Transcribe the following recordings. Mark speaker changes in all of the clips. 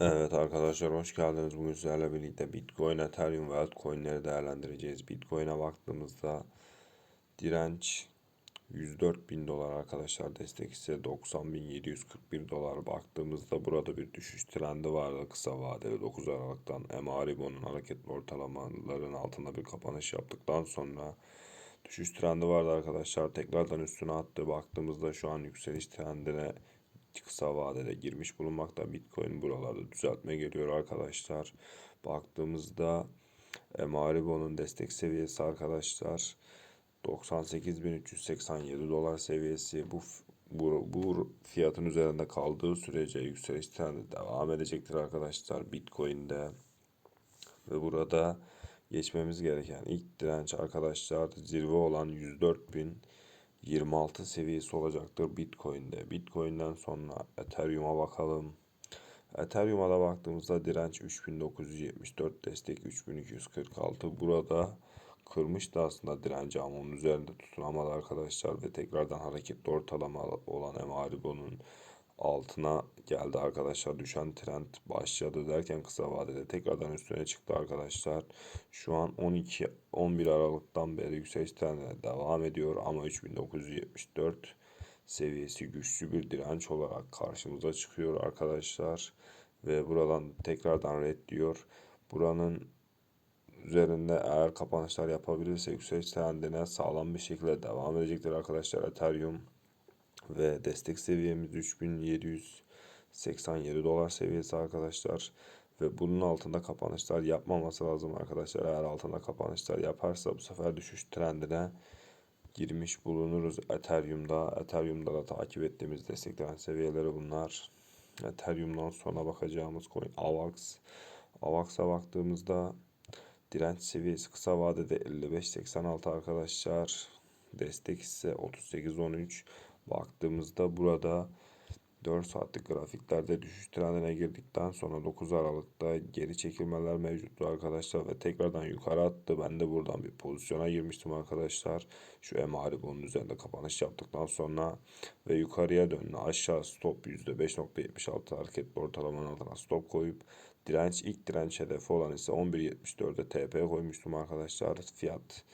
Speaker 1: Evet arkadaşlar hoş geldiniz. Bugün sizlerle birlikte Bitcoin, Ethereum ve altcoin'leri değerlendireceğiz. Bitcoin'e baktığımızda direnç 104 bin dolar arkadaşlar. Destek ise 90.741 dolar. Baktığımızda burada bir düşüş trendi vardı kısa vadeli 9 Aralık'tan. Emaribo'nun hareketli ortalamaların altında bir kapanış yaptıktan sonra düşüş trendi vardı arkadaşlar. Tekrardan üstüne attı. Baktığımızda şu an yükseliş trendine kısa vadede girmiş bulunmakta. Bitcoin buralarda düzeltme geliyor arkadaşlar. Baktığımızda e, Maribo'nun destek seviyesi arkadaşlar 98.387 dolar seviyesi bu bu, bu fiyatın üzerinde kaldığı sürece yükseliş trendi devam edecektir arkadaşlar Bitcoin'de. Ve burada geçmemiz gereken ilk direnç arkadaşlar zirve olan 104.000 26 seviyesi olacaktır Bitcoin'de. Bitcoin'den sonra Ethereum'a bakalım. Ethereum'a da baktığımızda direnç 3974, destek 3246. Burada kırmıştı aslında direnci ama onun üzerinde tutunamadı arkadaşlar ve tekrardan hareketli ortalama olan Emaribo'nun altına geldi arkadaşlar. Düşen trend başladı derken kısa vadede tekrardan üstüne çıktı arkadaşlar. Şu an 12 11 Aralık'tan beri yükseliş trendine devam ediyor ama 3974 seviyesi güçlü bir direnç olarak karşımıza çıkıyor arkadaşlar. Ve buradan tekrardan red diyor. Buranın üzerinde eğer kapanışlar yapabilirse yükseliş trendine sağlam bir şekilde devam edecektir arkadaşlar Ethereum ve destek seviyemiz 3787 dolar seviyesi arkadaşlar. Ve bunun altında kapanışlar yapmaması lazım arkadaşlar. Eğer altında kapanışlar yaparsa bu sefer düşüş trendine girmiş bulunuruz. Ethereum'da, Ethereum'da da takip ettiğimiz desteklenen seviyeleri bunlar. Ethereum'dan sonra bakacağımız coin AVAX. AVAX'a baktığımızda direnç seviyesi kısa vadede 55.86 arkadaşlar. Destek ise 38.13. Baktığımızda burada 4 saatlik grafiklerde düşüş trendine girdikten sonra 9 Aralık'ta geri çekilmeler mevcuttu arkadaşlar ve tekrardan yukarı attı. Ben de buradan bir pozisyona girmiştim arkadaşlar. Şu Emaribo'nun üzerinde kapanış yaptıktan sonra ve yukarıya döndü. Aşağı stop %5.76 hareketli ortalamanın altına stop koyup direnç ilk direnç hedefi olan ise 11.74'e TP koymuştum arkadaşlar. Fiyat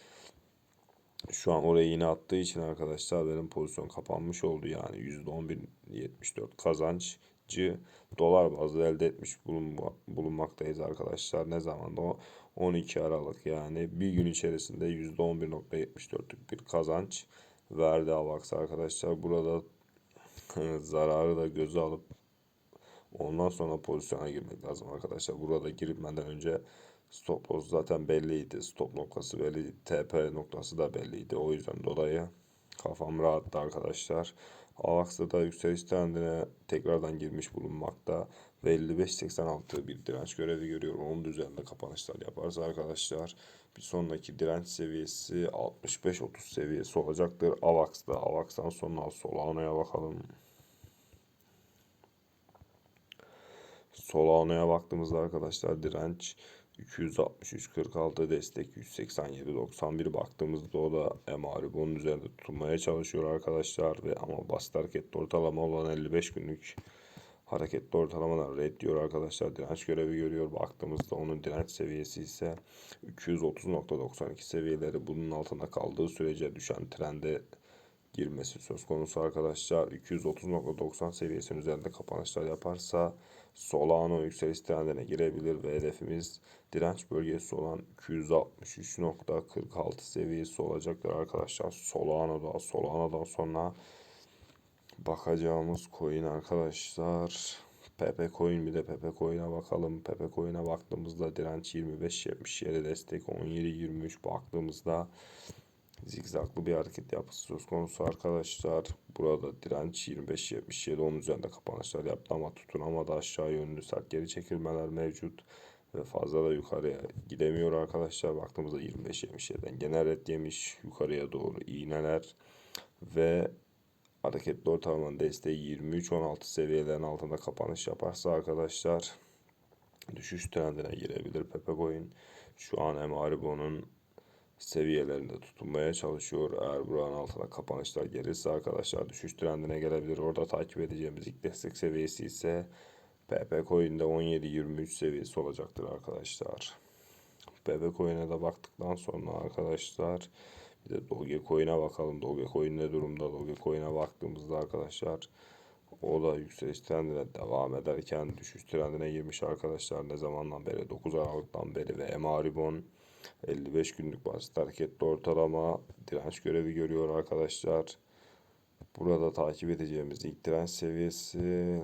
Speaker 1: şu an oraya yine attığı için arkadaşlar benim pozisyon kapanmış oldu yani %11.74 kazançcı dolar bazlı elde etmiş bulunma, bulunmaktayız arkadaşlar. Ne zaman da 12 Aralık yani bir gün içerisinde %11.74'lük bir kazanç verdi Avax arkadaşlar. Burada zararı da göze alıp ondan sonra pozisyona girmek lazım arkadaşlar. Burada girmeden önce Stop loss zaten belliydi. Stop noktası belliydi. TP noktası da belliydi. O yüzden dolayı kafam rahattı arkadaşlar. Avax'ta da yükseliş trendine tekrardan girmiş bulunmakta. Ve 55.86 bir direnç görevi görüyor. Onun üzerinde kapanışlar yaparsa arkadaşlar bir sonraki direnç seviyesi 65-30 seviyesi olacaktır. Avax'ta. Avax'tan sonra Solano'ya bakalım. Solano'ya baktığımızda arkadaşlar direnç 263.46 destek 187.91 baktığımızda o da Emaribo'nun üzerinde tutulmaya çalışıyor arkadaşlar ve ama basit hareketli ortalama olan 55 günlük hareketli ortalamadan red diyor arkadaşlar direnç görevi görüyor baktığımızda onun direnç seviyesi ise 230.92 seviyeleri bunun altında kaldığı sürece düşen trende girmesi söz konusu arkadaşlar. 230.90 seviyesinin üzerinde kapanışlar yaparsa Solano yükseliş trendine girebilir ve hedefimiz direnç bölgesi olan 263.46 seviyesi olacaktır arkadaşlar. Solano'da Solano'dan sonra bakacağımız coin arkadaşlar. Pepe Coin bir de Pepe Coin'e bakalım. Pepe Coin'e baktığımızda direnç 25.77 destek 17.23 baktığımızda zigzaglı bir hareket yapısı söz konusu arkadaşlar. Burada direnç 25-77 onun üzerinde kapanışlar yaptı ama tutunamadı aşağı yönlü sert geri çekilmeler mevcut. Ve fazla da yukarıya gidemiyor arkadaşlar. Baktığımızda 25-77'den genel red yemiş yukarıya doğru iğneler. Ve hareketli ortalamanın desteği 23-16 seviyelerin altında kapanış yaparsa arkadaşlar düşüş trendine girebilir Pepe Coin. Şu an Emaribo'nun seviyelerinde tutunmaya çalışıyor. Eğer buranın altına kapanışlar gelirse arkadaşlar düşüş trendine gelebilir. Orada takip edeceğimiz ilk destek seviyesi ise PP Coin'de 17-23 seviyesi olacaktır arkadaşlar. PP Coin'e de baktıktan sonra arkadaşlar bir de Dogecoin'e bakalım. Dogecoin ne durumda? Dogecoin'e baktığımızda arkadaşlar o da yükseliş trendine devam ederken düşüş trendine girmiş arkadaşlar. Ne zamandan beri? 9 Aralık'tan beri ve Emaribon 55 günlük basit hareketli ortalama direnç görevi görüyor arkadaşlar. Burada takip edeceğimiz ilk direnç seviyesi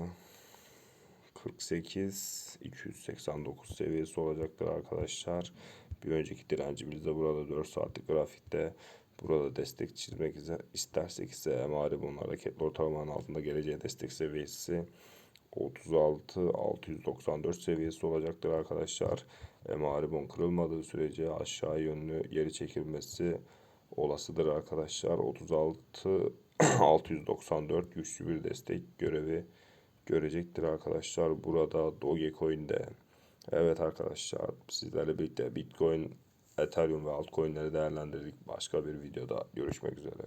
Speaker 1: 48 289 seviyesi olacaktır arkadaşlar. Bir önceki direncimiz de burada 4 saatlik grafikte. Burada destek çizmek istersek ise Emaribon hareketli ortalamanın altında geleceği destek seviyesi 36 694 seviyesi olacaktır arkadaşlar. Emaribon kırılmadığı sürece aşağı yönlü geri çekilmesi olasıdır arkadaşlar. 36 694 güçlü bir destek görevi görecektir arkadaşlar. Burada Dogecoin'de. Evet arkadaşlar sizlerle birlikte Bitcoin, Ethereum ve altcoin'leri değerlendirdik. Başka bir videoda görüşmek üzere.